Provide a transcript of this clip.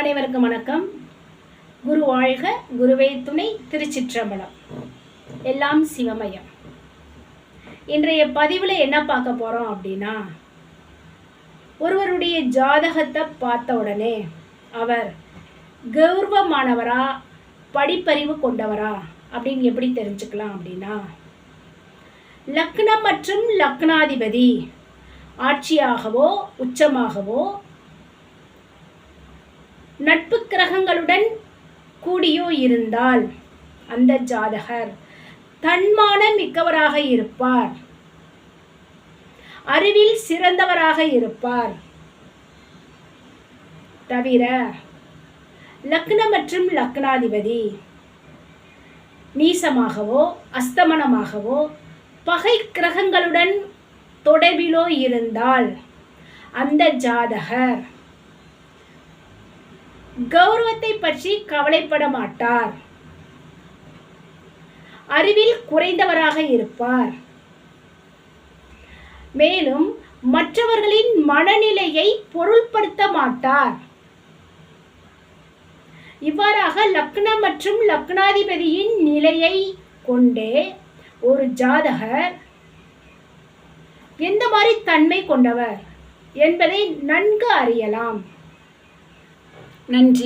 அனைவருக்கும் வணக்கம். குரு வாழ்க குருவே துணை திருச்சிற்றம்பலம். எல்லாம் சிவமயம். இன்றைய பதிவில் என்ன பார்க்க போகிறோம் அப்படின்னா ஒருவருடைய ஜாதகத்தை பார்த்த உடனே அவர் கௌரவமானவரா படிப்பறிவு கொண்டவரா அப்படின்னு எப்படி தெரிஞ்சுக்கலாம் அப்படின்னா லக்னம் மற்றும் லக்னாதிபதி ஆட்சியாகவோ உச்சமாகவோ நட்பு கிரகங்களுடன் கூடியோ இருந்தால் அந்த ஜாதகர் தன்மான மிக்கவராக இருப்பார். அறிவில் சிறந்தவராக இருப்பார். தவிர லக்ன மற்றும் லக்னாதிபதி நீசமாகவோ அஸ்தமனமாகவோ பகை கிரகங்களுடன் தொடர்பிலோ இருந்தால் அந்த ஜாதகர் கௌரவத்தை பற்றி கவலைப்பட மாட்டார். அறிவில் குறைந்தவராக இருப்பார். மேலும் மற்றவர்களின் மனநிலையை பொருள்படுத்த மாட்டார். இவ்வாறாக லக்னம் மற்றும் லக்னாதிபதியின் நிலையை கொண்டே ஒரு ஜாதகர் எந்த மாதிரி தன்மை கொண்டவர் என்பதை நன்கு அறியலாம். நன்றி